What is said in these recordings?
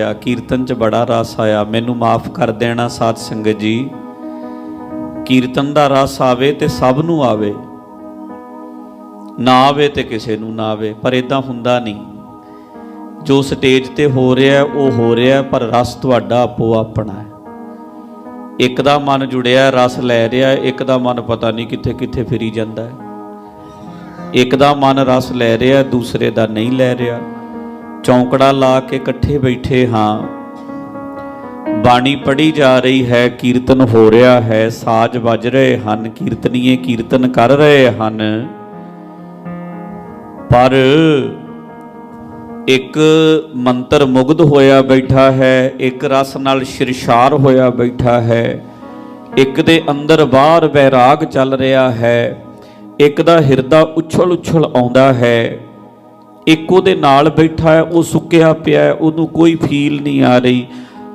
ਆ, ਕੀਰਤਨ ਚ ਬੜਾ ਰਸ ਆਇਆ। ਮੈਨੂੰ ਮਾਫ ਕਰ ਦੇਣਾ ਸਾਧ ਸੰਗਤ ਜੀ। ਕੀਰਤਨ ਦਾ ਰਸ ਆਵੇ ਤੇ ਸਭ ਨੂੰ ਆਵੇ। ਨਾ ਆਵੇ ਤੇ ਕਿਸੇ ਨੂੰ ਨਾ ਆਵੇ, ਪਰ ਇਦਾਂ ਹੁੰਦਾ ਨਹੀਂ। ਜੋ ਸਟੇਜ ਤੇ ਹੋ ਰਿਹਾ ਉਹ ਹੋ ਰਿਹਾ ਪਰ ਰਸ ਤੁਹਾਡਾ ਆਪੋ ਆਪਣਾ ਹੈ। ਇੱਕ ਦਾ ਮਨ ਜੁੜਿਆ, ਰਸ ਲੈ ਰਿਹਾ ਇੱਕ ਦਾ ਮਨ ਪਤਾ ਨਹੀਂ ਕਿੱਥੇ ਕਿੱਥੇ ਫਿਰੀ ਜਾਂਦਾ ਹੈ। ਇੱਕ ਦਾ ਮਨ ਰਸ ਲੈ ਰਿਹਾ, ਦੂਸਰੇ ਦਾ ਨਹੀਂ ਲੈ ਰਿਹਾ। ਚੌਂਕੜਾ ਲਾ ਕੇ ਇਕੱਠੇ ਬੈਠੇ ਹਾਂ। ਬਾਣੀ ਪੜੀ ਜਾ ਰਹੀ ਹੈ, ਕੀਰਤਨ ਹੋ ਰਿਹਾ ਹੈ, ਸਾਜ ਵੱਜ ਰਹੇ ਹਨ, ਕੀਰਤਨੀਏ ਕੀਰਤਨ ਕਰ ਰਹੇ ਹਨ। ਪਰ ਇੱਕ ਮੰਤਰ ਮੁਗਧ ਹੋਇਆ ਬੈਠਾ ਹੈ, ਇੱਕ ਰਸ ਨਾਲ ਸ਼ਿਰਸ਼ਾਰ ਹੋਇਆ ਬੈਠਾ ਹੈ। ਇੱਕ ਦੇ ਅੰਦਰ ਬਾਹਰ ਵੈਰਾਗ ਚੱਲ ਰਿਹਾ ਹੈ, ਇੱਕ ਦਾ ਹਿਰਦਾ ਉਛਲ ਉਛਲ ਆਉਂਦਾ ਹੈ। ਇੱਕ ਉਹਦੇ ਨਾਲ ਬੈਠਾ ਹੈ, ਉਹ ਸੁੱਕਿਆ ਪਿਆ ਹੈ, ਉਹਨੂੰ ਕੋਈ ਫੀਲ ਨਹੀਂ ਆ ਰਹੀ।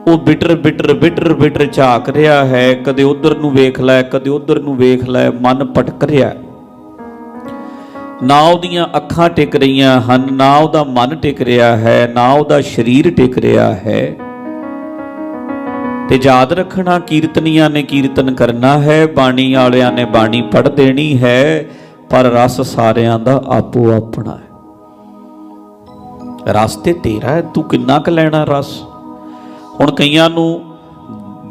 ਉਹ ਬਿਟਰ ਬਿਟਰ ਬਿਟਰ ਬਿਟਰ ਝਾਕ ਰਿਹਾ ਹੈ, ਕਦੇ ਉਧਰ ਨੂੰ ਵੇਖ ਲੈ, ਕਦੇ ਉਧਰ ਨੂੰ ਵੇਖ ਲੈ, ਮਨ ਭਟਕ ਰਿਹਾ ਨਾ ਉਹਦੀਆਂ ਅੱਖਾਂ ਟਿਕ ਰਹੀਆਂ ਹਨ, ਨਾ ਉਹਦਾ ਮਨ ਟਿਕ ਰਿਹਾ ਹੈ, ਨਾ ਉਹਦਾ ਸਰੀਰ ਟਿਕ ਰਿਹਾ ਹੈ। ਤੇ ਯਾਦ ਰੱਖਣਾ, ਕੀਰਤਨੀਆਂ ਨੇ ਕੀਰਤਨ ਕਰਨਾ ਹੈ, ਬਾਣੀ ਵਾਲਿਆਂ ਨੇ ਬਾਣੀ ਪੜ੍ਹ ਦੇਣੀ ਹੈ, ਪਰ ਰਸ ਸਾਰਿਆਂ ਦਾ ਆਪੋ ਆਪਣਾ ਹੈ। ਰਸ ਤੇ ਤੇਰਾ ਹੈ, ਤੂੰ ਕਿੰਨਾ ਕੁ ਲੈਣਾ ਰਸ? ਹੁਣ ਕਈਆਂ ਨੂੰ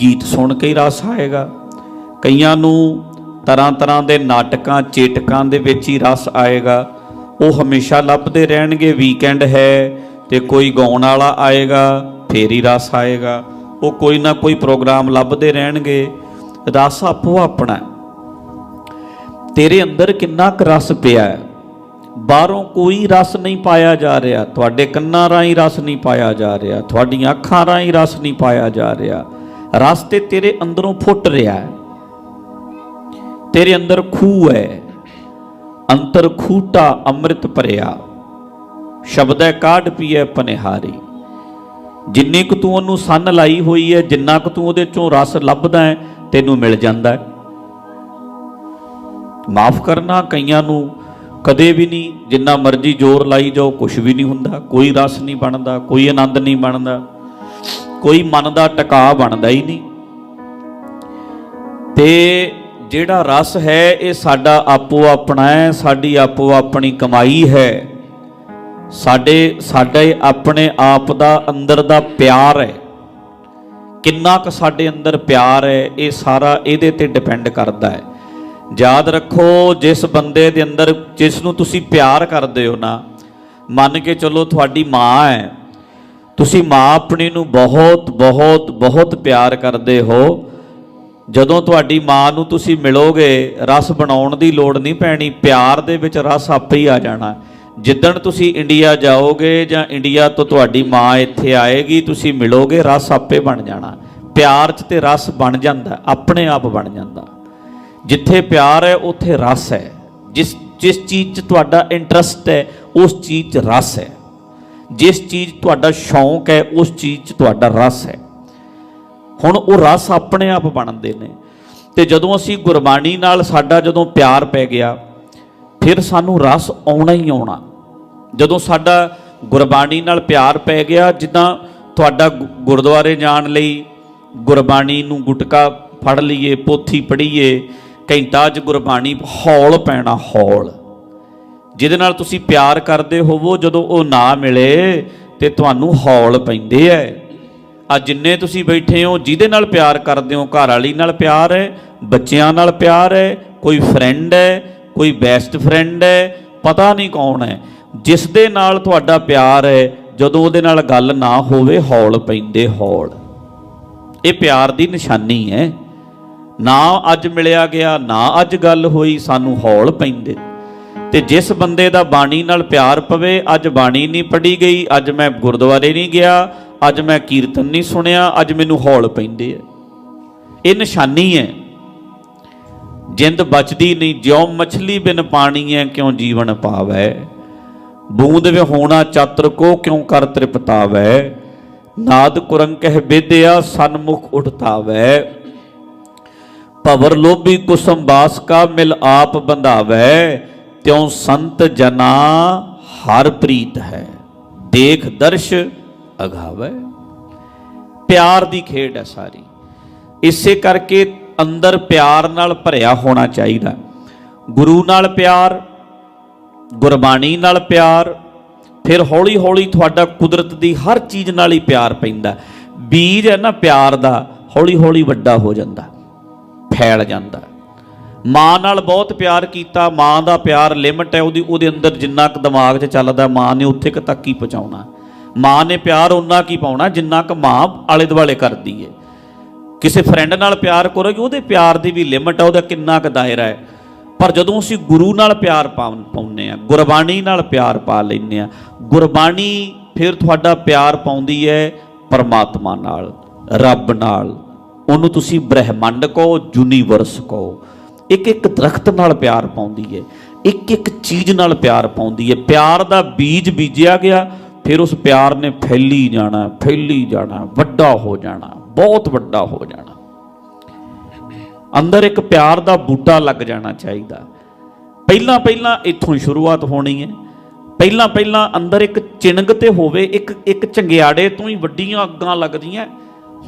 ਗੀਤ ਸੁਣ ਕੇ ਹੀ ਰਸ ਆਏਗਾ। ਕਈਆਂ ਨੂੰ ਤਰ੍ਹਾਂ ਤਰ੍ਹਾਂ ਦੇ ਨਾਟਕਾਂ, ਚੇਟਕਾਂ ਦੇ ਵਿੱਚ ਹੀ ਰਸ ਆਏਗਾ। ਉਹ ਹਮੇਸ਼ਾ ਲੱਭਦੇ ਰਹਿਣਗੇ ਵੀਕਐਂਡ ਹੈ ਤੇ ਕੋਈ ਗਾਉਣ ਵਾਲਾ ਆਏਗਾ, ਫੇਰ ਹੀ ਰਸ ਆਏਗਾ। ਉਹ ਕੋਈ ਨਾ ਕੋਈ ਪ੍ਰੋਗਰਾਮ ਲੱਭਦੇ ਰਹਿਣਗੇ। ਰਸ ਆਪੋ ਆਪਣਾ ਤੇਰੇ ਅੰਦਰ ਕਿੰਨਾ ਕੁ ਰਸ ਪਿਆ ਹੈ? ਬਾਹਰੋਂ ਕੋਈ ਰਸ ਨਹੀਂ ਪਾਇਆ ਜਾ ਰਿਹਾ, ਤੁਹਾਡੇ ਕੰਨਾਂ ਰਾਹੀਂ ਰਸ ਨਹੀਂ ਪਾਇਆ ਜਾ ਰਿਹਾ, ਤੁਹਾਡੀਆਂ ਅੱਖਾਂ ਰਾਹੀਂ ਰਸ ਨਹੀਂ ਪਾਇਆ ਜਾ ਰਿਹਾ। ਰਸ ਤੇ ਤੇਰੇ ਅੰਦਰੋਂ ਫੁੱਟ ਰਿਹਾ ਹੈ। ਤੇਰੇ ਅੰਦਰ ਖੂਹ ਹੈ। ਅੰਤਰ ਖੂਟਾ ਅੰਮ੍ਰਿਤ ਭਰਿਆ। ਸ਼ਬਦ ਹੈ, ਕਾਢ ਪੀਏ ਪਨਿਹਾਰੀ। ਜਿੰਨੀ ਕੁ ਤੂੰ ਉਹਨੂੰ ਸੰਨ ਲਾਈ ਹੋਈ ਹੈ, ਜਿੰਨਾ ਕੁ ਤੂੰ ਉਹਦੇ ਚੋਂ ਰਸ ਲੱਭਦਾ ਹੈ, ਤੈਨੂੰ ਮਿਲ ਜਾਂਦਾ ਹੈ। ਮਾਫ ਕਰਨਾ ਕਈਆਂ ਨੂੰ ਕਦੇ ਵੀ ਨਹੀਂ, ਜਿੰਨਾ ਮਰਜ਼ੀ ਜ਼ੋਰ ਲਾਈ ਜਾਓ ਕੁਝ ਵੀ ਨਹੀਂ ਹੁੰਦਾ, ਕੋਈ ਰਸ ਨਹੀਂ ਬਣਦਾ, ਕੋਈ ਆਨੰਦ ਨਹੀਂ ਬਣਦਾ, ਕੋਈ ਮਨ ਦਾ ਟਿਕਾ ਬਣਦਾ ਹੀ ਨਹੀਂ। ਤੇ ਜਿਹੜਾ ਰਸ ਹੈ, ਇਹ ਸਾਡਾ ਆਪੋ ਆਪਣਾ ਹੈ, ਸਾਡੀ ਆਪੋ ਆਪਣੀ ਕਮਾਈ ਹੈ। ਸਾਡੇ ਸਾਡੇ ਆਪਣੇ ਆਪ ਦਾ ਅੰਦਰ ਦਾ ਪਿਆਰ ਹੈ। ਕਿੰਨਾ ਕੁ ਸਾਡੇ ਅੰਦਰ ਪਿਆਰ ਹੈ, ਇਹ ਸਾਰਾ ਇਹਦੇ ਤੇ ਡਿਪੈਂਡ ਕਰਦਾ ਹੈ। ਯਾਦ ਰੱਖੋ, ਜਿਸ ਬੰਦੇ ਦੇ ਅੰਦਰ, ਜਿਸ ਨੂੰ ਤੁਸੀਂ ਪਿਆਰ ਕਰਦੇ ਹੋ ਨਾ, ਮੰਨ ਕੇ ਚੱਲੋ ਤੁਹਾਡੀ ਮਾਂ ਹੈ, ਤੁਸੀਂ ਮਾਂ ਆਪਣੀ ਨੂੰ ਬਹੁਤ ਬਹੁਤ ਬਹੁਤ ਪਿਆਰ ਕਰਦੇ ਹੋ, ਜਦੋਂ ਤੁਹਾਡੀ ਮਾਂ ਨੂੰ ਤੁਸੀਂ ਮਿਲੋਗੇ, ਰਸ ਬਣਾਉਣ ਦੀ ਲੋੜ ਨਹੀਂ ਪੈਣੀ, ਪਿਆਰ ਦੇ ਵਿੱਚ ਰਸ ਆਪੇ ਹੀ ਆ ਜਾਣਾ। ਜਿੱਦਣ ਤੁਸੀਂ ਇੰਡੀਆ ਜਾਓਗੇ ਜਾਂ ਇੰਡੀਆ ਤੋਂ ਤੁਹਾਡੀ ਮਾਂ ਇੱਥੇ ਆਏਗੀ, ਤੁਸੀਂ ਮਿਲੋਗੇ, ਰਸ ਆਪੇ ਬਣ ਜਾਣਾ। ਪਿਆਰ 'ਚ ਤੇ ਰਸ ਬਣ ਜਾਂਦਾ, ਆਪਣੇ ਆਪ ਬਣ ਜਾਂਦਾ। ਜਿੱਥੇ ਪਿਆਰ ਹੈ, ਉੱਥੇ ਰਸ ਹੈ। ਜਿਸ ਜਿਸ ਚੀਜ਼ 'ਚ ਤੁਹਾਡਾ ਇੰਟਰਸਟ ਹੈ, ਉਸ ਚੀਜ਼ 'ਚ ਰਸ ਹੈ। ਜਿਸ ਚੀਜ਼ ਤੁਹਾਡਾ ਸ਼ੌਂਕ ਹੈ, ਉਸ ਚੀਜ਼ 'ਚ ਤੁਹਾਡਾ ਰਸ ਹੈ। ਹੁਣ ਉਹ ਰਸ ਆਪਣੇ ਆਪ ਬਣਦੇ ਨੇ। ਤੇ ਜਦੋਂ ਅਸੀਂ ਗੁਰਬਾਣੀ ਨਾਲ ਸਾਡਾ ਜਦੋਂ ਪਿਆਰ ਪੈ ਗਿਆ, ਫਿਰ ਸਾਨੂੰ ਰਸ ਆਉਣਾ ਹੀ ਆਉਣਾ। ਜਦੋਂ ਸਾਡਾ ਗੁਰਬਾਣੀ ਨਾਲ ਪਿਆਰ ਪੈ ਗਿਆ, ਜਿੱਦਾਂ ਤੁਹਾਡਾ ਗੁ- ਗੁਰਦੁਆਰੇ ਜਾਣ ਲਈ ਗੁਰਬਾਣੀ ਨੂੰ ਗੁਟਕਾ ਫੜ ਲਈਏ, ਪੋਥੀ ਪੜ੍ਹੀਏ ਘੰਟਾ ਚ ਗੁਰਬਾਣੀ ਹੌਲ ਪੈਣਾ ਹੌਲ। ਜਿਹਦੇ ਨਾਲ ਤੁਸੀਂ ਪਿਆਰ ਕਰਦੇ ਹੋਵੋ, ਜਦੋਂ ਉਹ ਨਾ ਮਿਲੇ ਤੇ ਤੁਹਾਨੂੰ ਹੌਲ ਪੈਂਦੇ ਐ। ਆ ਜਿੰਨੇ ਤੁਸੀਂ ਬੈਠੇ ਹੋ, ਜਿਹਦੇ ਨਾਲ ਪਿਆਰ ਕਰਦੇ ਹੋ, ਘਰ ਵਾਲੀ ਨਾਲ ਪਿਆਰ ਹੈ ਬੱਚਿਆਂ ਨਾਲ ਪਿਆਰ ਹੈ ਕੋਈ ਫਰੈਂਡ ਹੈ ਕੋਈ ਬੈਸਟ ਫਰੈਂਡ ਹੈ ਪਤਾ ਨਹੀਂ ਕੌਣ ਹੈ ਜਿਸ ਦੇ ਨਾਲ ਤੁਹਾਡਾ ਪਿਆਰ ਹੈ ਜਦੋਂ ਉਹਦੇ ਨਾਲ ਗੱਲ ਨਾ ਹੋਵੇ, ਹੌਲ ਪੈਂਦੇ ਹੌਲ। ਇਹ ਪਿਆਰ ਦੀ ਨਿਸ਼ਾਨੀ ਹੈ ਨਾ ਅੱਜ ਮਿਲਿਆ ਗਿਆ, ਨਾ ਅੱਜ ਗੱਲ ਹੋਈ, ਸਾਨੂੰ ਹੌਲ ਪੈਂਦੇ। ਤੇ ਜਿਸ ਬੰਦੇ ਦਾ ਬਾਣੀ ਨਾਲ ਪਿਆਰ ਪਵੇ, ਅੱਜ ਬਾਣੀ ਨਹੀਂ ਪੜੀ ਗਈ, ਅੱਜ ਮੈਂ ਗੁਰਦੁਆਰੇ ਨਹੀਂ ਗਿਆ, ਅੱਜ ਮੈਂ ਕੀਰਤਨ ਨਹੀਂ ਸੁਣਿਆ, ਅੱਜ ਮੈਨੂੰ ਹੌਲ ਪੈਂਦੇ ਆ। ਇਹ ਨਿਸ਼ਾਨੀ ਹੈ। ਜਿੰਦ ਬਚਦੀ ਨਹੀਂ, ਜਿਉ ਮਛਲੀ ਬਿਨ ਪਾਣੀ ਹੈ, ਕਿਉਂ ਜੀਵਨ ਪਾਵੈ? ਬੂੰਦ ਵਿਹੋਣਾ ਚਾਤਰ ਕੋ, ਕਿਉਂ ਕਰ ਤ੍ਰਿਪਤਾਵੈ? ਨਾਦ ਕੁਰੰਕਹਿ ਬੇਦਿਆ, ਸਨਮੁਖ ਉਠਤਾਵੈ ਭਵਰ ਲੋਭੀ ਕੁਸਮ ਬਾਸ ਕਾ ਮਿਲ ਆਪ ਬੰਧਾਵੈ, ਤਿਉ ਸੰਤ ਜਨਾ ਹਰ ਪ੍ਰੀਤ ਹੈ। ਦੇਖ ਦਰਸ਼ ਅਗਾਵੈ। ਪਿਆਰ ਦੀ ਖੇਡ ਹੈ ਸਾਰੀ। ਇਸੇ ਕਰਕੇ ਅੰਦਰ ਪਿਆਰ ਨਾਲ ਭਰਿਆ ਹੋਣਾ ਚਾਹੀਦਾ। ਗੁਰੂ ਨਾਲ ਪਿਆਰ, ਗੁਰਬਾਣੀ ਨਾਲ ਪਿਆਰ, ਫਿਰ ਹੌਲੀ ਹੌਲੀ ਤੁਹਾਡਾ ਕੁਦਰਤ ਦੀ ਹਰ ਚੀਜ਼ ਨਾਲ ਹੀ ਪਿਆਰ ਪੈਂਦਾ। ਬੀਜ ਹੈ ਨਾ ਪਿਆਰ ਦਾ ਹੌਲੀ ਹੌਲੀ ਵੱਡਾ ਹੋ ਜਾਂਦਾ। ਫੈਲ ਜਾਂਦਾ ਮਾਂ ਨਾਲ ਬਹੁਤ ਪਿਆਰ ਕੀਤਾ, ਮਾਂ ਦਾ ਪਿਆਰ ਲਿਮਟ ਹੈ, ਉਹਦੀ, ਉਹਦੇ ਅੰਦਰ ਜਿੰਨਾ ਕੁ ਦਿਮਾਗ 'ਚ ਚੱਲਦਾ, ਮਾਂ ਨੇ ਉੱਥੇ ਕੁ ਤੱਕ ਹੀ ਪਹੁੰਚਾਉਣਾ ਮਾਂ ਨੇ ਪਿਆਰ ਉਹਨਾਂ ਕੀ ਪਾਉਣਾ, ਜਿੰਨਾ ਕੁ ਮਾਂ ਆਲੇ ਦੁਆਲੇ ਕਰਦੀ ਹੈ ਕਿਸੇ ਫਰੈਂਡ ਨਾਲ ਪਿਆਰ ਕਰੋਗੇ ਉਹਦੇ ਪਿਆਰ ਦੀ ਵੀ ਲਿਮਟ ਹੈ, ਉਹਦਾ ਕਿੰਨਾ ਕੁ ਦਾਇਰਾ ਹੈ। ਪਰ ਜਦੋਂ ਅਸੀਂ ਗੁਰੂ ਨਾਲ ਪਿਆਰ ਪਾਉਂਦੇ ਆ ਗੁਰਬਾਣੀ ਨਾਲ ਪਿਆਰ ਪਾ ਲੈਂਦੇ ਆ ਗੁਰਬਾਣੀ ਫਿਰ ਤੁਹਾਡਾ ਪਿਆਰ ਪਾਉਂਦੀ ਹੈ ਪਰਮਾਤਮਾ ਨਾਲ, ਰੱਬ ਨਾਲ। ਉਹਨੂੰ ਤੁਸੀਂ ਬ੍ਰਹਿਮੰਡ ਕਹੋ ਯੂਨੀਵਰਸ ਕਹੋ। ਇੱਕ ਇੱਕ ਦਰਖਤ ਨਾਲ ਪਿਆਰ ਪਾਉਂਦੀ ਹੈ ਇੱਕ ਇੱਕ ਚੀਜ਼ ਨਾਲ ਪਿਆਰ ਪਾਉਂਦੀ ਹੈ ਪਿਆਰ ਦਾ ਬੀਜ ਬੀਜਿਆ ਗਿਆ, ਫਿਰ ਉਸ ਪਿਆਰ ਨੇ ਫੈਲੀ ਜਾਣਾ ਫੈਲੀ ਜਾਣਾ, ਵੱਡਾ ਹੋ ਜਾਣਾ, ਬਹੁਤ ਵੱਡਾ ਹੋ ਜਾਣਾ। ਅੰਦਰ ਇੱਕ ਪਿਆਰ ਦਾ ਬੂਟਾ ਲੱਗ ਜਾਣਾ ਚਾਹੀਦਾ। ਪਹਿਲਾਂ ਪਹਿਲਾਂ ਇੱਥੋਂ ਸ਼ੁਰੂਆਤ ਹੋਣੀ ਹੈ ਪਹਿਲਾਂ ਪਹਿਲਾਂ ਅੰਦਰ ਇੱਕ ਚਿਣਗ ਤੇ ਹੋਵੇ, ਇੱਕ ਇੱਕ ਚੰਗਿਆੜੇ ਤੋਂ ਹੀ ਵੱਡੀਆਂ ਅੱਗਾਂ ਲੱਗਦੀਆਂ।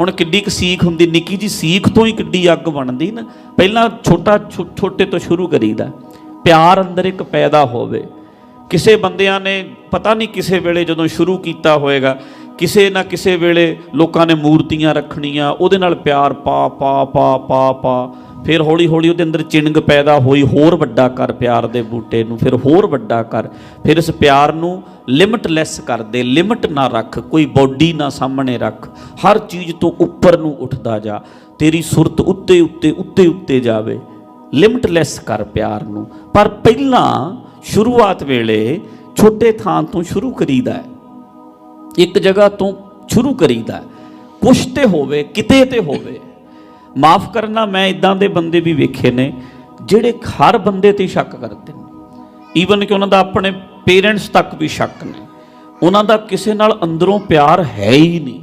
ਹੁਣ ਕਿੱਡੀ ਕੁ ਸੀਖ ਹੁੰਦੀ, ਨਿੱਕੀ ਜੀ ਸੀਖ ਤੋਂ ਹੀ ਕਿੱਡੀ ਅੱਗ ਬਣਦੀ ਨਾ। ਪਹਿਲਾਂ ਛੋਟਾ ਛੋ- ਛੋਟੇ ਤੋਂ ਸ਼ੁਰੂ ਕਰੀਦਾ। ਪਿਆਰ ਅੰਦਰ ਇੱਕ ਪੈਦਾ ਹੋਵੇ। ਕਿਸੇ ਬੰਦਿਆਂ ਨੇ ਪਤਾ ਨਹੀਂ ਕਿਸੇ ਵੇਲੇ ਜਦੋਂ ਸ਼ੁਰੂ ਕੀਤਾ ਹੋਏਗਾ, ਕਿਸੇ ਨਾ ਕਿਸੇ ਵੇਲੇ ਲੋਕਾਂ ਨੇ ਮੂਰਤੀਆਂ ਰੱਖਣੀਆਂ, ਉਹਦੇ ਨਾਲ ਪਿਆਰ ਪਾ ਪਾ ਪਾ ਪਾ ਪਾ। ਫਿਰ ਹੌਲੀ ਹੌਲੀ ਉਹਦੇ ਅੰਦਰ ਚਿੰਗ ਪੈਦਾ ਹੋਈ, ਹੋਰ ਵੱਡਾ ਕਰ ਪਿਆਰ ਦੇ ਬੂਟੇ ਨੂੰ, ਫਿਰ ਹੋਰ ਵੱਡਾ ਕਰ। ਫਿਰ ਇਸ ਪਿਆਰ ਨੂੰ ਲਿਮਟਲੈਸ ਕਰ ਦੇ ਲਿਮਟ ਨਾ ਰੱਖ, ਕੋਈ ਬੋਡੀ ਨਾ ਸਾਹਮਣੇ ਰੱਖ, ਹਰ ਚੀਜ਼ ਤੋਂ ਉੱਪਰ ਨੂੰ ਉੱਠਦਾ ਜਾ, ਤੇਰੀ ਸੁਰਤ ਉੱਤੇ ਉੱਤੇ ਉੱਤੇ ਉੱਤੇ ਜਾਵੇ। ਲਿਮਟਲੈਸ ਕਰ ਪਿਆਰ ਨੂੰ। ਪਰ ਪਹਿਲਾਂ ਸ਼ੁਰੂਆਤ ਵੇਲੇ ਛੋਟੇ ਥਾਂ ਤੋਂ ਸ਼ੁਰੂ ਕਰੀਦਾ ਹੈ। ਇੱਕ ਜਗ੍ਹਾ ਤੋਂ ਸ਼ੁਰੂ ਕਰੀਦਾ ਕੁਛ ਤੇ ਹੋਵੇ, ਕਿਤੇ ਤੇ ਹੋਵੇ ਮਾਫ ਕਰਨਾ, ਮੈਂ ਇਦਾਂ ਦੇ ਬੰਦੇ ਵੀ ਵੇਖੇ ਨੇ ਜਿਹੜੇ ਹਰ ਬੰਦੇ ਤੇ ਸ਼ੱਕ ਕਰਦੇ ਨੇ। ਈਵਨ ਕਿ ਉਹਨਾਂ ਦਾ ਆਪਣੇ ਪੇਰੈਂਟਸ ਤੱਕ ਵੀ ਸ਼ੱਕ ਨੇ। ਉਹਨਾਂ ਦਾ ਕਿਸੇ ਨਾਲ ਅੰਦਰੋਂ ਪਿਆਰ ਹੈ ਹੀ ਨਹੀਂ।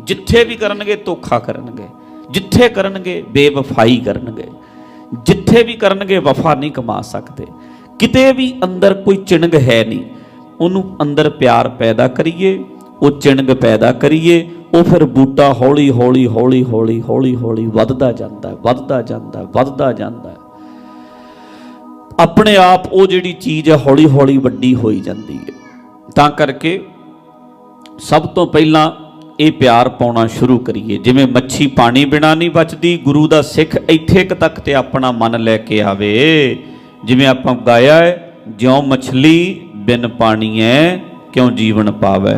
ਜਿੱਥੇ ਵੀ ਕਰਨਗੇ, ਧੋਖਾ ਕਰਨਗੇ। ਜਿੱਥੇ ਕਰਨਗੇ, ਬੇਵਫਾਈ ਕਰਨਗੇ। ਜਿੱਥੇ ਵੀ ਕਰਨਗੇ, ਵਫਾ ਨਹੀਂ ਕਮਾ ਸਕਦੇ। ਕਿਤੇ ਵੀ ਅੰਦਰ ਕੋਈ ਚਿਣਗ ਹੈ ਨਹੀਂ। ਉਹਨੂੰ ਅੰਦਰ ਪਿਆਰ ਪੈਦਾ ਕਰੀਏ, ਉਹ ਚਿਣਗ ਪੈਦਾ ਕਰੀਏ ਉਹ ਫਿਰ ਬੂਟਾ ਹੌਲੀ ਹੌਲੀ ਹੌਲੀ ਹੌਲੀ ਹੌਲੀ ਹੌਲੀ ਵੱਧਦਾ ਜਾਂਦਾ ਹੈ, ਵੱਧਦਾ ਜਾਂਦਾ ਹੈ, ਵੱਧਦਾ ਜਾਂਦਾ ਹੈ। ਆਪਣੇ ਆਪ ਉਹ ਜਿਹੜੀ ਚੀਜ਼ ਹੈ ਹੌਲੀ ਹੌਲੀ ਵੱਡੀ ਹੋਈ ਜਾਂਦੀ ਹੈ। ਤਾਂ ਕਰਕੇ ਸਭ ਤੋਂ ਪਹਿਲਾਂ ਇਹ ਪਿਆਰ ਪਾਉਣਾ ਸ਼ੁਰੂ ਕਰੀਏ। ਜਿਵੇਂ ਮੱਛੀ ਪਾਣੀ ਬਿਨਾ ਨਹੀਂ ਬਚਦੀ ਗੁਰੂ ਦਾ ਸਿੱਖ ਇੱਥੇ ਕੁ ਤੱਕ ਤੇ ਆਪਣਾ ਮਨ ਲੈ ਕੇ ਆਵੇ। ਜਿਵੇਂ ਆਪਾਂ ਗਾਇਆ ਹੈ ਜਿਉ ਮਛਲੀ ਬਿਨ ਪਾਣੀ ਪਾਣੀਐ ਕਿਉਂ ਜੀਵਨ ਪਾਵੇ।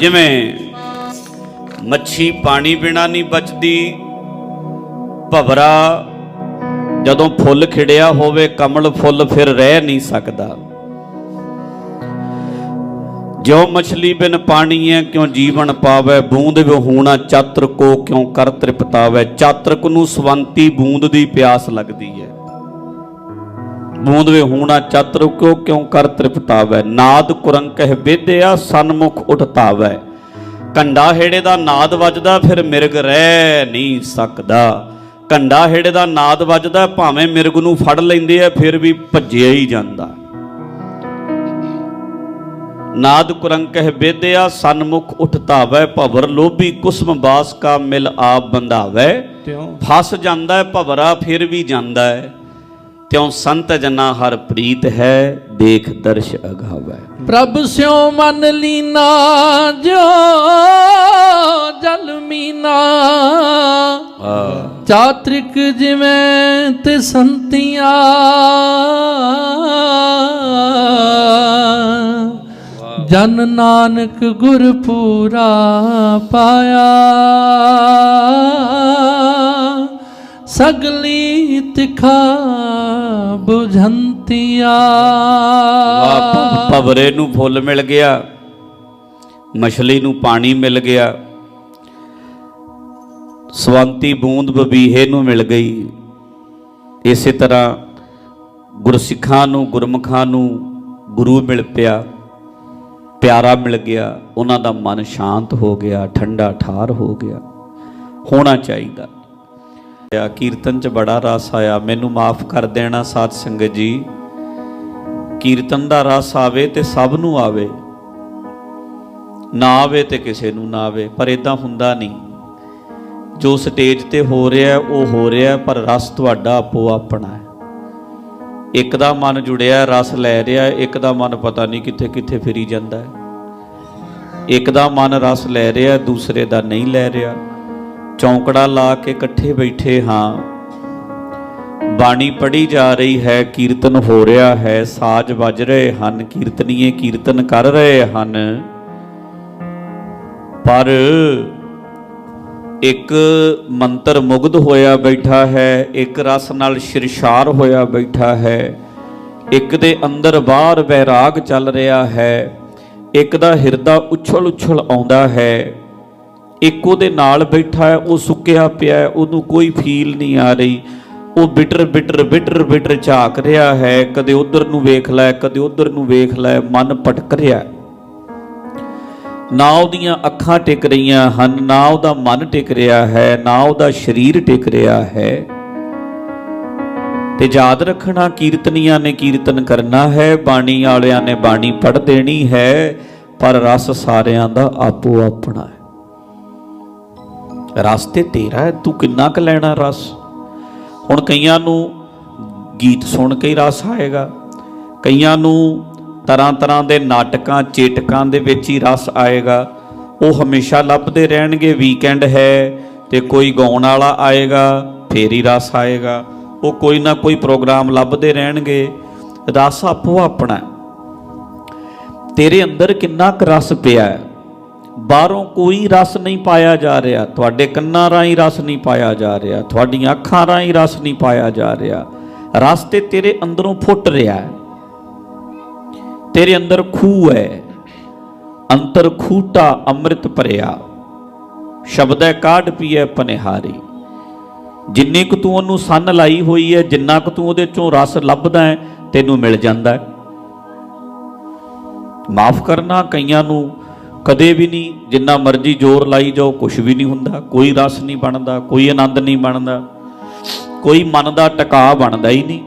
ਜਿਵੇਂ ਮੱਛੀ ਪਾਣੀ ਬਿਨਾ ਨਹੀਂ ਬਚਦੀ। ਭਵਰਾ, ਜਦੋਂ ਫੁੱਲ ਖਿੜਿਆ ਹੋਵੇ, ਕਮਲ ਫੁੱਲ ਫਿਰ ਰਹਿ ਨਹੀਂ ਸਕਦਾ। ਜਿਉ ਮਛਲੀ ਬਿਨ ਪਾਣੀ ਹੈ, ਕਿਉਂ ਜੀਵਨ ਪਾਵੇ? ਬੂੰਦ ਵਿਹੂਣਾ ਚਾਤਰ ਕੋ ਕਿਉਂ ਕਰ ਤ੍ਰਿਪਤਾਵੇ? ਚਾਤਰਕ ਨੂੰ ਸਵੰਤੀ ਬੂੰਦ ਦੀ ਪਿਆਸ ਲੱਗਦੀ ਹੈ। ਬੂੰਦ ਵਿਹੂਣਾ ਚਾਤਰ ਕੋ ਕਿਉਂ ਕਰ ਤ੍ਰਿਪਤਾਵੇ? ਨਾਦ ਕੁਰੰਕਹਿ ਵਿਦਿਆ ਸਨਮੁਖ ਉਠਤਾਵੇ। ਕੰਡਾ ਹੇੜੇ ਦਾ ਨਾਦ ਵੱਜਦਾ ਫਿਰ ਮਿਰਗ ਰਹਿ ਨਹੀਂ ਸਕਦਾ। ਕੰਡਾ ਹੇੜੇ ਦਾ ਨਾਦ ਵੱਜਦਾ ਭਾਵੇਂ ਮਿਰਗ ਨੂੰ ਫੜ ਲੈਂਦੇ ਆ ਫਿਰ ਵੀ ਭੱਜਿਆ ਹੀ ਜਾਂਦਾ। ਨਾਦ ਕੁਰੰਕਹਿ ਬੇਦਿਆ ਸਨਮੁਖ ਉਠਤਾਵੈ ਭਵਰ ਲੋਭੀ ਕੁਸਮ ਬਾਸ ਕਾ ਮਿਲ ਆਪ ਬੰਧਾਵੈ। ਫਸ ਜਾਂਦਾ ਹੈ ਭਵਰਾ ਫਿਰ ਵੀ ਜਾਂਦਾ ਹੈ। ਤਿਉ ਸੰਤ ਜਨਾ ਹਰ ਪ੍ਰੀਤ ਹੈ ਦੇਖ ਦਰਸ਼ ਅਗਾਵੈ। ਪ੍ਰਭ ਸਿਉ ਮਨ ਲੀਨਾ ਜੋ ਜਲ ਮੀਨਾ। ਚਾਤ੍ਰਿਕ ਜਿਵੇਂ ਤੇ ਸੰਤੀਆਂ। ਜਨ ਨਾਨਕ ਗੁਰ ਪੂਰਾ ਪਾਇਆ। ਸਗਲੀ ਤਿਖਾ ਬੁਝੰਤੀਆ। ਵਾਹ, ਭਵਰੇ ਨੂੰ ਫੁੱਲ ਮਿਲ ਗਿਆ ਮਛਲੀ ਨੂੰ ਪਾਣੀ ਮਿਲ ਗਿਆ ਸਵੰਤੀ ਬੂੰਦ ਬਬੀਹੇ ਨੂੰ ਮਿਲ ਗਈ। ਇਸੇ ਤਰ੍ਹਾਂ ਗੁਰਸਿੱਖਾਂ ਨੂੰ ਗੁਰਮੁਖਾਂ ਨੂੰ ਗੁਰੂ ਮਿਲ ਪਿਆ ਪਿਆਰਾ ਮਿਲ ਗਿਆ ਉਹਨਾਂ ਦਾ ਮਨ ਸ਼ਾਂਤ ਹੋ ਗਿਆ ਠੰਡਾ ਠਾਰ ਹੋ ਗਿਆ। ਹੋਣਾ ਚਾਹੀਦਾ। ਆ, ਕੀਰਤਨ ਚ ਬੜਾ ਰਸ ਆਇਆ। ਮੈਨੂੰ ਮਾਫ ਕਰ ਦੇਣਾ ਸਾਧ ਸੰਗਤ ਜੀ। ਕੀਰਤਨ ਦਾ ਰਸ ਆਵੇ ਤੇ ਸਭ ਨੂੰ ਆਵੇ। ਨਾ ਆਵੇ ਤੇ ਕਿਸੇ ਨੂੰ ਨਾ ਆਵੇ, ਪਰ ਇਦਾਂ ਹੁੰਦਾ ਨਹੀਂ। ਜੋ ਸਟੇਜ ਤੇ ਹੋ ਰਿਹਾ, ਉਹ ਹੋ ਰਿਹਾ, ਪਰ ਰਸ ਤੁਹਾਡਾ ਆਪੋ ਆਪਣਾ ਹੈ। ਇੱਕ ਦਾ ਮਨ ਜੁੜਿਆ, ਰਸ ਲੈ ਰਿਹਾ, ਇੱਕ ਦਾ ਮਨ ਪਤਾ ਨਹੀਂ ਕਿੱਥੇ ਕਿੱਥੇ ਫਿਰੀ ਜਾਂਦਾ ਹੈ। ਇੱਕ ਦਾ ਮਨ ਰਸ ਲੈ ਰਿਹਾ, ਦੂਸਰੇ ਦਾ ਨਹੀਂ ਲੈ ਰਿਹਾ। ਚੌਂਕੜਾ ਲਾ ਕੇ ਇਕੱਠੇ ਬੈਠੇ ਹਾਂ। ਬਾਣੀ ਪੜ੍ਹੀ ਜਾ ਰਹੀ ਹੈ, ਕੀਰਤਨ ਹੋ ਰਿਹਾ ਹੈ, ਸਾਜ਼ ਵੱਜ ਰਹੇ ਹਨ, ਕੀਰਤਨੀਏ ਕੀਰਤਨ ਕਰ ਰਹੇ ਹਨ। ਪਰ ਇੱਕ ਮੰਤਰ ਮੁਗਧ ਹੋਇਆ ਬੈਠਾ ਹੈ, ਇੱਕ ਰਸ ਨਾਲ ਸ਼ਿਰਸ਼ਾਰ ਹੋਇਆ ਬੈਠਾ ਹੈ, ਇੱਕ ਦੇ ਅੰਦਰ ਬਾਹਰ ਵੈਰਾਗ ਚੱਲ ਰਿਹਾ ਹੈ, ਇੱਕ ਦਾ ਹਿਰਦਾ ਉਛਲ ਉਛਲ ਆਉਂਦਾ ਹੈ। ਇੱਕ ਉਹਦੇ ਨਾਲ ਬੈਠਾ ਹੈ, ਉਹ ਸੁੱਕਿਆ ਪਿਆ ਹੈ, ਉਹਨੂੰ ਕੋਈ ਫੀਲ ਨਹੀਂ ਆ ਰਹੀ। ਉਹ ਬਿਟਰ ਬਿਟਰ ਬਿਟਰ ਬਿਟਰ ਝਾਕ ਰਿਹਾ ਹੈ, ਕਦੇ ਉਧਰ ਨੂੰ ਵੇਖ ਲੈ, ਕਦੇ ਉਧਰ ਨੂੰ ਵੇਖ ਲੈ, ਮਨ ਭਟਕ ਰਿਹਾ ਹੈ। ਨਾ ਉਹਦੀਆਂ ਅੱਖਾਂ ਟਿਕ ਰਹੀਆਂ ਹਨ, ਨਾ ਉਹਦਾ ਮਨ ਟਿਕ ਰਿਹਾ ਹੈ, ਨਾ ਉਹਦਾ ਸਰੀਰ ਟਿਕ ਰਿਹਾ ਹੈ। ਤੇ ਯਾਦ ਰੱਖਣਾ, ਕੀਰਤਨੀਆਂ ਨੇ ਕੀਰਤਨ ਕਰਨਾ ਹੈ, ਬਾਣੀ ਵਾਲਿਆਂ ਨੇ ਬਾਣੀ ਪੜ੍ਹ ਦੇਣੀ ਹੈ, ਪਰ ਰਸ ਸਾਰਿਆਂ ਦਾ ਆਪੋ ਆਪਣਾ ਹੈ ਰਸ ਤੇ ਤੇਰਾ ਹੈ, ਤੂੰ ਕਿੰਨਾ ਕੁ ਲੈਣਾ ਰਸ? ਹੁਣ ਕਈਆਂ ਨੂੰ ਗੀਤ ਸੁਣ ਕੇ ਹੀ ਰਸ ਆਏਗਾ। ਕਈਆਂ ਨੂੰ ਤਰ੍ਹਾਂ ਤਰ੍ਹਾਂ ਦੇ ਨਾਟਕਾਂ, ਚੇਟਕਾਂ ਦੇ ਵਿੱਚ ਹੀ ਰਸ ਆਏਗਾ। ਉਹ ਹਮੇਸ਼ਾ ਲੱਭਦੇ ਰਹਿਣਗੇ ਵੀਕਐਂਡ ਹੈ ਤੇ ਕੋਈ ਗਾਉਣ ਵਾਲਾ ਆਏਗਾ, ਫੇਰ ਹੀ ਰਸ ਆਏਗਾ। ਉਹ ਕੋਈ ਨਾ ਕੋਈ ਪ੍ਰੋਗਰਾਮ ਲੱਭਦੇ ਰਹਿਣਗੇ। ਰਸ ਆਪੋ ਆਪਣਾ ਤੇਰੇ ਅੰਦਰ ਕਿੰਨਾ ਕੁ ਰਸ ਪਿਆ ਹੈ? ਬਾਹਰੋਂ ਕੋਈ ਰਸ ਨਹੀਂ ਪਾਇਆ ਜਾ ਰਿਹਾ, ਤੁਹਾਡੇ ਕੰਨਾਂ ਰਾਹੀਂ ਰਸ ਨਹੀਂ ਪਾਇਆ ਜਾ ਰਿਹਾ, ਤੁਹਾਡੀਆਂ ਅੱਖਾਂ ਰਾਹੀਂ ਰਸ ਨਹੀਂ ਪਾਇਆ ਜਾ ਰਿਹਾ। ਰਸ ਤੇ ਤੇਰੇ ਅੰਦਰੋਂ ਫੁੱਟ ਰਿਹਾ ਹੈ। ਤੇਰੇ ਅੰਦਰ ਖੂਹ ਹੈ। ਅੰਤਰ ਖੂਟਾ ਅੰਮ੍ਰਿਤ ਭਰਿਆ। ਸ਼ਬਦ ਹੈ, ਕਾਢ ਪੀਐ ਪਨਿਹਾਰੀ। ਜਿੰਨੀ ਕੁ ਤੂੰ ਉਹਨੂੰ ਸੰਨ ਲਾਈ ਹੋਈ ਹੈ, ਜਿੰਨਾ ਕੁ ਤੂੰ ਉਹਦੇ ਚੋਂ ਰਸ ਲੱਭਦਾ ਹੈ, ਤੈਨੂੰ ਮਿਲ ਜਾਂਦਾ ਹੈ। ਮਾਫ ਕਰਨਾ ਕਈਆਂ ਨੂੰ ਕਦੇ ਵੀ ਨਹੀਂ, ਜਿੰਨਾ ਮਰਜ਼ੀ ਜ਼ੋਰ ਲਾਈ ਜਾਓ ਕੁਝ ਵੀ ਨਹੀਂ ਹੁੰਦਾ, ਕੋਈ ਰਸ ਨਹੀਂ ਬਣਦਾ, ਕੋਈ ਆਨੰਦ ਨਹੀਂ ਬਣਦਾ, ਕੋਈ ਮਨ ਦਾ ਟਿਕਾ ਬਣਦਾ ਹੀ ਨਹੀਂ।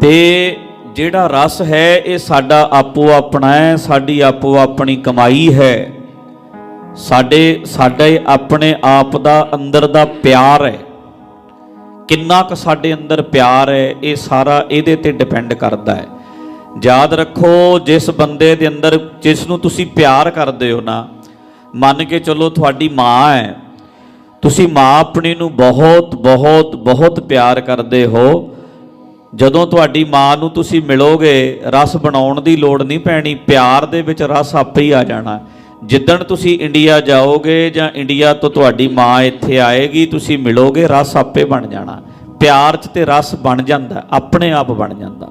ਤੇ ਜਿਹੜਾ ਰਸ ਹੈ, ਇਹ ਸਾਡਾ ਆਪੋ ਆਪਣਾ ਹੈ, ਸਾਡੀ ਆਪੋ ਆਪਣੀ ਕਮਾਈ ਹੈ। ਸਾਡੇ ਸਾਡੇ ਆਪਣੇ ਆਪ ਦਾ ਅੰਦਰ ਦਾ ਪਿਆਰ ਹੈ। ਕਿੰਨਾ ਕੁ ਸਾਡੇ ਅੰਦਰ ਪਿਆਰ ਹੈ, ਇਹ ਸਾਰਾ ਇਹਦੇ ਤੇ ਡਿਪੈਂਡ ਕਰਦਾ ਹੈ। ਯਾਦ ਰੱਖੋ, ਜਿਸ ਬੰਦੇ ਦੇ ਅੰਦਰ, ਜਿਸ ਨੂੰ ਤੁਸੀਂ ਪਿਆਰ ਕਰਦੇ ਹੋ ਨਾ, ਮੰਨ ਕੇ ਚੱਲੋ ਤੁਹਾਡੀ ਮਾਂ ਹੈ, ਤੁਸੀਂ ਮਾਂ ਆਪਣੀ ਨੂੰ ਬਹੁਤ ਬਹੁਤ ਬਹੁਤ ਪਿਆਰ ਕਰਦੇ ਹੋ, ਜਦੋਂ ਤੁਹਾਡੀ ਮਾਂ ਨੂੰ ਤੁਸੀਂ ਮਿਲੋਗੇ, ਰਸ ਬਣਾਉਣ ਦੀ ਲੋੜ ਨਹੀਂ ਪੈਣੀ, ਪਿਆਰ ਦੇ ਵਿੱਚ ਰਸ ਆਪੇ ਹੀ ਆ ਜਾਣਾ। ਜਿੱਦਣ ਤੁਸੀਂ ਇੰਡੀਆ ਜਾਓਗੇ ਜਾਂ ਇੰਡੀਆ ਤੋਂ ਤੁਹਾਡੀ ਮਾਂ ਇੱਥੇ ਆਏਗੀ, ਤੁਸੀਂ ਮਿਲੋਗੇ, ਰਸ ਆਪੇ ਬਣ ਜਾਣਾ। ਪਿਆਰ 'ਚ ਤੇ ਰਸ ਬਣ ਜਾਂਦਾ, ਆਪਣੇ ਆਪ ਬਣ ਜਾਂਦਾ।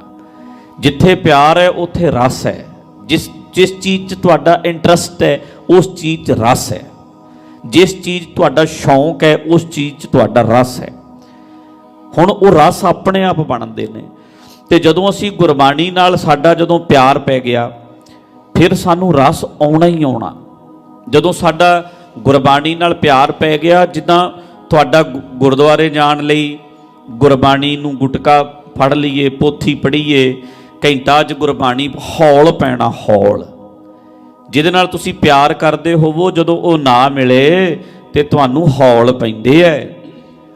ਜਿੱਥੇ ਪਿਆਰ ਹੈ, ਉੱਥੇ ਰਸ ਹੈ। ਜਿਸ ਜਿਸ ਚੀਜ਼ 'ਚ ਤੁਹਾਡਾ ਇੰਟਰਸਟ ਹੈ, ਉਸ ਚੀਜ਼ 'ਚ ਰਸ ਹੈ। ਜਿਸ ਚੀਜ਼ ਤੁਹਾਡਾ ਸ਼ੌਂਕ ਹੈ, ਉਸ ਚੀਜ਼ 'ਚ ਤੁਹਾਡਾ ਰਸ ਹੈ। ਹੁਣ ਉਹ ਰਸ ਆਪਣੇ ਆਪ ਬਣਦੇ ਨੇ। ਤੇ ਜਦੋਂ ਅਸੀਂ ਗੁਰਬਾਣੀ ਨਾਲ ਸਾਡਾ ਜਦੋਂ ਪਿਆਰ ਪੈ ਗਿਆ, ਫਿਰ ਸਾਨੂੰ ਰਸ ਆਉਣਾ ਹੀ ਆਉਣਾ। ਜਦੋਂ ਸਾਡਾ ਗੁਰਬਾਣੀ ਨਾਲ ਪਿਆਰ ਪੈ ਗਿਆ, ਜਿੱਦਾਂ ਤੁਹਾਡਾ ਗੁ- ਗੁਰਦੁਆਰੇ ਜਾਣ ਲਈ ਗੁਰਬਾਣੀ ਨੂੰ ਗੁਟਕਾ ਫੜ ਲਈਏ, ਪੋਥੀ ਪੜ੍ਹੀਏ ਘੰਟਾ ਚ ਗੁਰਬਾਣੀ ਹੌਲ ਪੈਣਾ ਹੌਲ। ਜਿਹਦੇ ਨਾਲ ਤੁਸੀਂ ਪਿਆਰ ਕਰਦੇ ਹੋਵੋ, ਜਦੋਂ ਉਹ ਨਾ ਮਿਲੇ ਤੇ ਤੁਹਾਨੂੰ ਹੌਲ ਪੈਂਦੇ ਐ।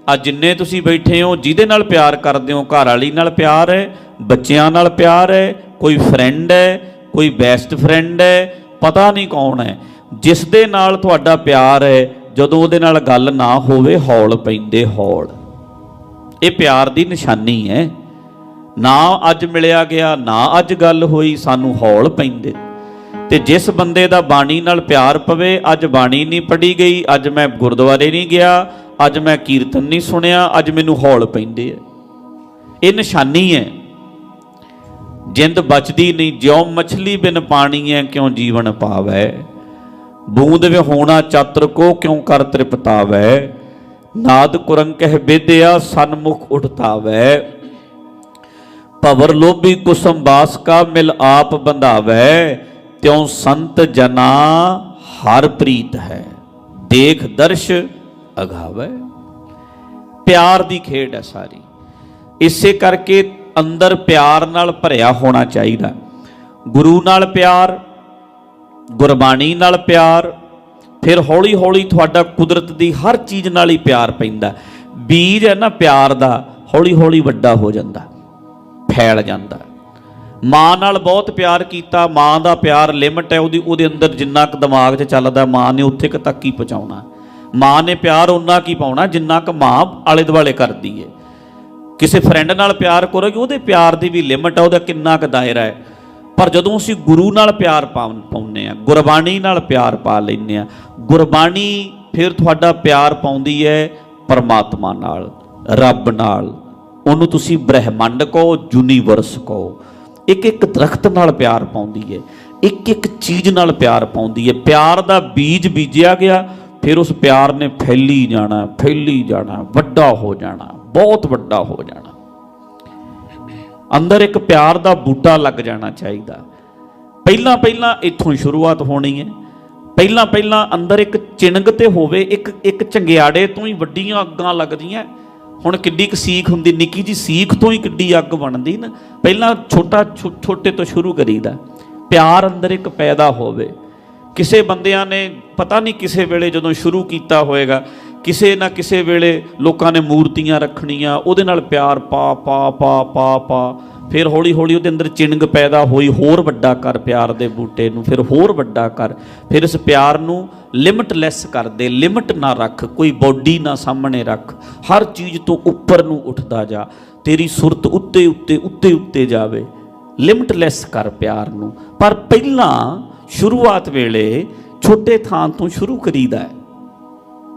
ਆ ਜਿੰਨੇ ਤੁਸੀਂ ਬੈਠੇ ਹੋ, ਜਿਹਦੇ ਨਾਲ ਪਿਆਰ ਕਰਦੇ ਹੋ, ਘਰ ਵਾਲੀ ਨਾਲ ਪਿਆਰ ਹੈ ਬੱਚਿਆਂ ਨਾਲ ਪਿਆਰ ਹੈ ਕੋਈ ਫਰੈਂਡ ਹੈ ਕੋਈ ਬੈਸਟ ਫਰੈਂਡ ਹੈ ਪਤਾ ਨਹੀਂ ਕੌਣ ਹੈ ਜਿਸ ਦੇ ਨਾਲ ਤੁਹਾਡਾ ਪਿਆਰ ਹੈ ਜਦੋਂ ਉਹਦੇ ਨਾਲ ਗੱਲ ਨਾ ਹੋਵੇ, ਹੌਲ ਪੈਂਦੇ ਹੌਲ। ਇਹ ਪਿਆਰ ਦੀ ਨਿਸ਼ਾਨੀ ਹੈ ਨਾ ਅੱਜ ਮਿਲਿਆ ਗਿਆ, ਨਾ ਅੱਜ ਗੱਲ ਹੋਈ, ਸਾਨੂੰ ਹੌਲ ਪੈਂਦੇ। ਤੇ ਜਿਸ ਬੰਦੇ ਦਾ ਬਾਣੀ ਨਾਲ ਪਿਆਰ ਪਵੇ, ਅੱਜ ਬਾਣੀ ਨਹੀਂ ਪੜੀ ਗਈ, ਅੱਜ ਮੈਂ ਗੁਰਦੁਆਰੇ ਨਹੀਂ ਗਿਆ, ਅੱਜ ਮੈਂ ਕੀਰਤਨ ਨਹੀਂ ਸੁਣਿਆ, ਅੱਜ ਮੈਨੂੰ ਹੌਲ ਪੈਂਦੇ ਆ। ਇਹ ਨਿਸ਼ਾਨੀ ਹੈ। ਜਿੰਦ ਬਚਦੀ ਨਹੀਂ, ਜਿਉ ਮਛਲੀ ਬਿਨ ਪਾਣੀ ਹੈ, ਕਿਉਂ ਜੀਵਨ ਪਾਵੈ? ਬੂੰਦ ਵਿ ਹੋਣਾ ਚਾਤਰ ਕੋ, ਕਿਉਂ ਕਰ ਤ੍ਰਿਪਤਾਵੈ? ਨਾਦ ਕੁਰੰਕ ਬੇਦਿਆ ਸਨਮੁਖ ਉਠਤਾਵੈ। ਭਵਰ ਲੋਭੀ ਕੁਸਮ ਬਾਸ ਕਾ ਮਿਲ ਆਪ ਬੰਧਾਵੈ, ਤਿਉ ਸੰਤ ਜਨਾ ਹਰ ਪ੍ਰੀਤ ਹੈ। ਦੇਖ ਦਰਸ਼ ਅਗਾਵੈ। ਪਿਆਰ ਦੀ ਖੇਡ ਹੈ ਸਾਰੀ। ਇਸੇ ਕਰਕੇ ਅੰਦਰ ਪਿਆਰ ਨਾਲ ਭਰਿਆ ਹੋਣਾ ਚਾਹੀਦਾ। ਗੁਰੂ ਨਾਲ ਪਿਆਰ, ਗੁਰਬਾਣੀ ਨਾਲ ਪਿਆਰ, ਫਿਰ ਹੌਲੀ ਹੌਲੀ ਤੁਹਾਡਾ ਕੁਦਰਤ ਦੀ ਹਰ ਚੀਜ਼ ਨਾਲ ਹੀ ਪਿਆਰ ਪੈਂਦਾ। ਬੀਜ ਹੈ ਨਾ ਪਿਆਰ ਦਾ ਹੌਲੀ ਹੌਲੀ ਵੱਡਾ ਹੋ ਜਾਂਦਾ। ਫੈਲ ਜਾਂਦਾ ਮਾਂ ਨਾਲ ਬਹੁਤ ਪਿਆਰ ਕੀਤਾ, ਮਾਂ ਦਾ ਪਿਆਰ ਲਿਮਟ ਹੈ, ਉਹਦੀ ਉਹਦੇ ਅੰਦਰ ਜਿੰਨਾ ਕੁ ਦਿਮਾਗ 'ਚ ਚੱਲਦਾ ਮਾਂ ਨੇ ਉੱਥੇ ਕੁ ਤੱਕ ਹੀ ਪਹੁੰਚਾਉਣਾ ਮਾਂ ਨੇ ਪਿਆਰ ਉਹਨਾਂ ਕੀ ਪਾਉਣਾ ਜਿੰਨਾ ਕੁ ਮਾਂ ਆਲੇ ਦੁਆਲੇ ਕਰਦੀ ਹੈ। ਕਿਸੇ ਫਰੈਂਡ ਨਾਲ ਪਿਆਰ ਕਰੋਗੇ ਉਹਦੇ ਪਿਆਰ ਦੀ ਵੀ ਲਿਮਟ ਹੈ, ਉਹਦਾ ਕਿੰਨਾ ਕੁ ਦਾਇਰਾ ਹੈ। ਪਰ ਜਦੋਂ ਅਸੀਂ ਗੁਰੂ ਨਾਲ ਪਿਆਰ ਪਾਉਂ- ਪਾਉਂਦੇ ਆ ਗੁਰਬਾਣੀ ਨਾਲ ਪਿਆਰ ਪਾ ਲੈਂਦੇ ਆ ਗੁਰਬਾਣੀ ਫਿਰ ਤੁਹਾਡਾ ਪਿਆਰ ਪਾਉਂਦੀ ਹੈ ਪਰਮਾਤਮਾ ਨਾਲ, ਰੱਬ ਨਾਲ। ਉਹਨੂੰ ਤੁਸੀਂ ਬ੍ਰਹਿਮੰਡ ਕਹੋ, ਯੂਨੀਵਰਸ ਕਹੋ। ਇੱਕ ਇੱਕ ਦਰਖਤ ਨਾਲ ਪਿਆਰ ਪਾਉਂਦੀ ਹੈ ਇੱਕ ਇੱਕ ਚੀਜ਼ ਨਾਲ ਪਿਆਰ ਪਾਉਂਦੀ ਹੈ ਪਿਆਰ ਦਾ ਬੀਜ ਬੀਜਿਆ ਗਿਆ, ਫਿਰ ਉਸ ਪਿਆਰ ਨੇ ਫੈਲੀ ਜਾਣਾ ਫੈਲੀ ਜਾਣਾ, ਵੱਡਾ ਹੋ ਜਾਣਾ, ਬਹੁਤ ਵੱਡਾ ਹੋ ਜਾਣਾ। ਅੰਦਰ ਇੱਕ ਪਿਆਰ ਦਾ ਬੂਟਾ ਲੱਗ ਜਾਣਾ ਚਾਹੀਦਾ। ਪਹਿਲਾਂ ਪਹਿਲਾਂ ਇੱਥੋਂ ਸ਼ੁਰੂਆਤ ਹੋਣੀ ਹੈ ਪਹਿਲਾਂ ਪਹਿਲਾਂ ਅੰਦਰ ਇੱਕ ਚਿਣਗ ਤੇ ਹੋਵੇ, ਇੱਕ ਇੱਕ ਚੰਗਿਆੜੇ ਤੋਂ ਹੀ ਵੱਡੀਆਂ ਅੱਗਾਂ ਲੱਗਦੀਆਂ। ਹੁਣ ਕਿੱਡੀ ਕੁ ਸੀਖ ਹੁੰਦੀ, ਨਿੱਕੀ ਜੀ ਸੀਖ ਤੋਂ ਹੀ ਕਿੱਡੀ ਅੱਗ ਬਣਦੀ ਨਾ। ਪਹਿਲਾਂ ਛੋਟਾ ਛੋ- ਛੋਟੇ ਤੋਂ ਸ਼ੁਰੂ ਕਰੀਦਾ। ਪਿਆਰ ਅੰਦਰ ਇੱਕ ਪੈਦਾ ਹੋਵੇ। ਕਿਸੇ ਬੰਦਿਆਂ ਨੇ ਪਤਾ ਨਹੀਂ ਕਿਸੇ ਵੇਲੇ ਜਦੋਂ ਸ਼ੁਰੂ ਕੀਤਾ ਹੋਏਗਾ ਕਿਸੇ ਨਾ ਕਿਸੇ ਵੇਲੇ ਲੋਕਾਂ ਨੇ ਮੂਰਤੀਆਂ ਰੱਖਣੀਆਂ, ਉਹਦੇ ਨਾਲ ਪਿਆਰ ਪਾ ਪਾ ਪਾ ਪਾ ਪਾ। ਫਿਰ ਹੌਲੀ ਹੌਲੀ ਉਹਦੇ ਅੰਦਰ ਚਿੰਗ ਪੈਦਾ ਹੋਈ, ਹੋਰ ਵੱਡਾ ਕਰ ਪਿਆਰ ਦੇ ਬੂਟੇ ਨੂੰ, ਫਿਰ ਹੋਰ ਵੱਡਾ ਕਰ। ਫਿਰ ਇਸ ਪਿਆਰ ਨੂੰ ਲਿਮਟਲੈਸ ਕਰ ਦੇ ਲਿਮਟ ਨਾ ਰੱਖ, ਕੋਈ ਬੋਡੀ ਨਾ ਸਾਹਮਣੇ ਰੱਖ। ਹਰ ਚੀਜ਼ ਤੋਂ ਉੱਪਰ ਨੂੰ ਉੱਠਦਾ ਜਾ। ਤੇਰੀ ਸੁਰਤ ਉੱਤੇ ਉੱਤੇ ਉੱਤੇ ਉੱਤੇ ਜਾਵੇ। ਲਿਮਟਲੈਸ ਕਰ ਪਿਆਰ ਨੂੰ। ਪਰ ਪਹਿਲਾਂ ਸ਼ੁਰੂਆਤ ਵੇਲੇ ਛੋਟੇ ਥਾਂ ਤੋਂ ਸ਼ੁਰੂ ਕਰੀਦਾ ਹੈ।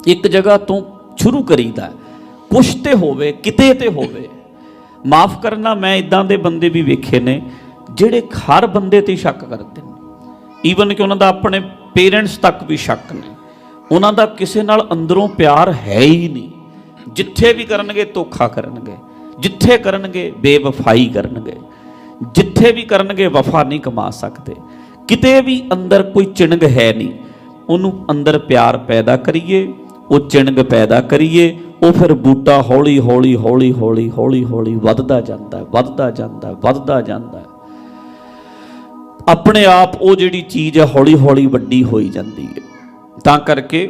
ਇੱਕ ਜਗ੍ਹਾ ਤੋਂ ਸ਼ੁਰੂ ਕਰੀਦਾ ਕੁਛ ਤੇ ਹੋਵੇ, ਕਿਤੇ ਤੇ ਹੋਵੇ। ਮਾਫ ਕਰਨਾ, ਮੈਂ ਇਦਾਂ ਦੇ ਬੰਦੇ ਵੀ ਵੇਖੇ ਨੇ ਜਿਹੜੇ ਹਰ ਬੰਦੇ ਤੇ ਸ਼ੱਕ ਕਰਦੇ ਨੇ। ਈਵਨ ਕਿ ਉਹਨਾਂ ਦਾ ਆਪਣੇ ਪੇਰੈਂਟਸ ਤੱਕ ਵੀ ਸ਼ੱਕ ਨੇ। ਉਹਨਾਂ ਦਾ ਕਿਸੇ ਨਾਲ ਅੰਦਰੋਂ ਪਿਆਰ ਹੈ ਹੀ ਨਹੀਂ। ਜਿੱਥੇ ਵੀ ਕਰਨਗੇ, ਧੋਖਾ ਕਰਨਗੇ। ਜਿੱਥੇ ਕਰਨਗੇ, ਬੇਵਫਾਈ ਕਰਨਗੇ। ਜਿੱਥੇ ਵੀ ਕਰਨਗੇ, ਵਫਾ ਨਹੀਂ ਕਮਾ ਸਕਦੇ। ਕਿਤੇ ਵੀ ਅੰਦਰ ਕੋਈ ਚਿਣਗ ਹੈ ਨਹੀਂ। ਉਹਨੂੰ ਅੰਦਰ ਪਿਆਰ ਪੈਦਾ ਕਰੀਏ। ਉਹ ਚਿਣਗ ਪੈਦਾ ਕਰੀਏ, ਉਹ ਫਿਰ ਬੂਟਾ ਹੌਲੀ ਹੌਲੀ ਹੌਲੀ ਹੌਲੀ ਹੌਲੀ ਹੌਲੀ ਵੱਧਦਾ ਜਾਂਦਾ ਹੈ ਵੱਧਦਾ ਜਾਂਦਾ ਹੈ ਵੱਧਦਾ ਜਾਂਦਾ। ਹੈ ਆਪਣੇ ਆਪ ਉਹ ਜਿਹੜੀ ਚੀਜ਼ ਹੈ ਹੌਲੀ ਹੌਲੀ ਵੱਡੀ ਹੋਈ ਜਾਂਦੀ ਹੈ। ਤਾਂ ਕਰਕੇ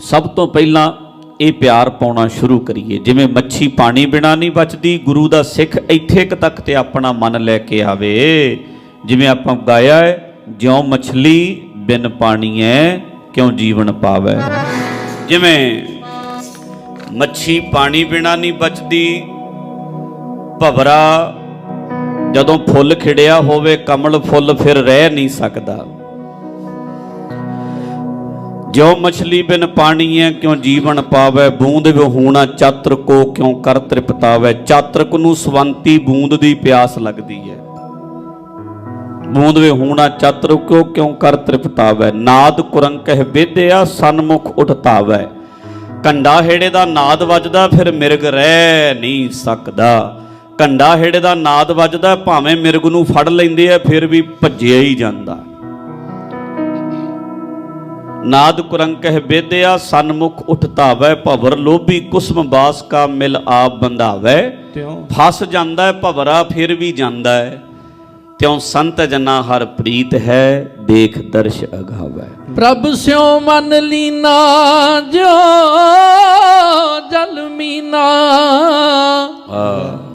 ਸਭ ਤੋਂ ਪਹਿਲਾਂ ਇਹ ਪਿਆਰ ਪਾਉਣਾ ਸ਼ੁਰੂ ਕਰੀਏ। ਜਿਵੇਂ ਮੱਛੀ ਪਾਣੀ ਬਿਨਾ ਨਹੀਂ ਬਚਦੀ, ਗੁਰੂ ਦਾ ਸਿੱਖ ਇੱਥੇ ਕੁ ਤੱਕ ਤੇ ਆਪਣਾ ਮਨ ਲੈ ਕੇ ਆਵੇ। ਜਿਵੇਂ ਆਪਾਂ ਗਾਇਆ ਹੈ, ਜਿਉ ਮਛਲੀ ਬਿਨ ਪਾਣੀ ਹੈ, ਕਿਉਂ ਜੀਵਨ ਪਾਵੇ। ਜਿਵੇਂ ਮੱਛੀ ਪਾਣੀ ਬਿਨਾ ਨਹੀਂ ਬਚਦੀ, ਭਵਰਾ ਜਦੋਂ ਫੁੱਲ ਖਿੜਿਆ ਹੋਵੇ, ਕਮਲ ਫੁੱਲ ਫਿਰ ਰਹਿ ਨਹੀਂ ਸਕਦਾ। ਜੋ ਮਛਲੀ ਬਿਨ ਪਾਣੀ ਹੈ, ਕਿਉਂ ਜੀਵਨ ਪਾਵੇ? ਬੂੰਦ ਵਿਹੂਣਾ ਚਾਤਰ ਕੋ ਕਿਉ ਕਰ ਤ੍ਰਿਪਤਾਵੇ? ਚਾਤਰਕ ਨੂੰ ਸਵੰਤੀ ਬੂੰਦ ਦੀ ਪਿਆਸ ਲੱਗਦੀ ਹੈ। ਬੂੰਦ ਵਿਹੂਣਾ ਚਾਤਰ ਕੋ ਕਿਉ ਕਰ ਤ੍ਰਿਪਤਾਵੇ? ਨਾਦ ਕੁਰੰਕਹਿ ਵਿਦਿਆ ਸਨਮੁਖ ਉਠਤਾਵੇ। ਕੰਡਾ ਹੇੜੇ ਦਾ ਨਾਦ ਵੱਜਦਾ ਫਿਰ ਮਿਰਗ ਰਹਿ ਨਹੀਂ ਸਕਦਾ। ਕੰਡਾ ਹੇੜੇ ਦਾ ਨਾਦ ਵੱਜਦਾ ਭਾਵੇਂ ਮਿਰਗ ਨੂੰ ਫੜ ਲੈਂਦੇ ਆ ਫਿਰ ਵੀ ਭੱਜਿਆ ਹੀ ਜਾਂਦਾ। ਨਾਦ ਕੁਰੰਕਹਿ ਬੇਦਿਆ ਸਨਮੁਖ ਉਠਤਾਵੈ ਭਵਰ ਲੋਭੀ ਕੁਸਮ ਬਾਸ ਕਾ ਮਿਲ ਆਪ ਬੰਧਾਵੈ। ਫਸ ਜਾਂਦਾ ਹੈ ਭਵਰਾ ਫਿਰ ਵੀ ਜਾਂਦਾ ਹੈ। ਤਿਉ ਸੰਤ ਜਨਾ ਹਰ ਪ੍ਰੀਤ ਹੈ ਦੇਖ ਦਰਸ਼ ਅਗਾਵੈ। ਪ੍ਰਭ ਸਿਉ ਮਨ ਲੀਨਾ ਜੋ ਜਲ ਮੀਨਾ।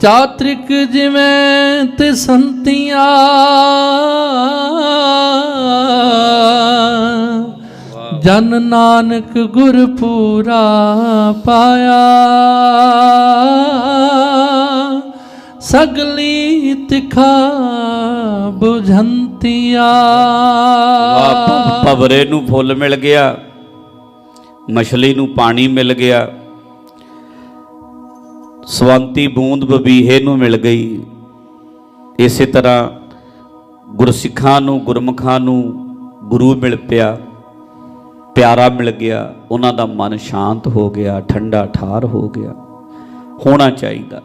ਚਾਤ੍ਰਿਕ ਜਿਵੇਂ ਤੇ ਸੰਤੀਆਂ। ਜਨ ਨਾਨਕ ਗੁਰ ਪੂਰਾ ਪਾਇਆ। ਸਗਲੀ ਤਿਖਾ ਬੁਝੰਤੀਆਂ। ਭਵਰੇ ਨੂੰ ਫੁੱਲ ਮਿਲ ਗਿਆ, ਮਛਲੀ ਨੂੰ ਪਾਣੀ ਮਿਲ ਗਿਆ, ਸਵੰਤੀ ਬੂੰਦ ਬਬੀਹੇ ਨੂੰ ਮਿਲ ਗਈ। ਇਸੇ ਤਰ੍ਹਾਂ ਗੁਰਸਿੱਖਾਂ ਨੂੰ, ਗੁਰਮੁਖਾਂ ਨੂੰ ਗੁਰੂ ਮਿਲ ਪਿਆ, ਪਿਆਰਾ ਮਿਲ ਗਿਆ, ਉਹਨਾਂ ਦਾ ਮਨ ਸ਼ਾਂਤ ਹੋ ਗਿਆ, ਠੰਡਾ ਠਾਰ ਹੋ ਗਿਆ। ਹੋਣਾ ਚਾਹੀਦਾ।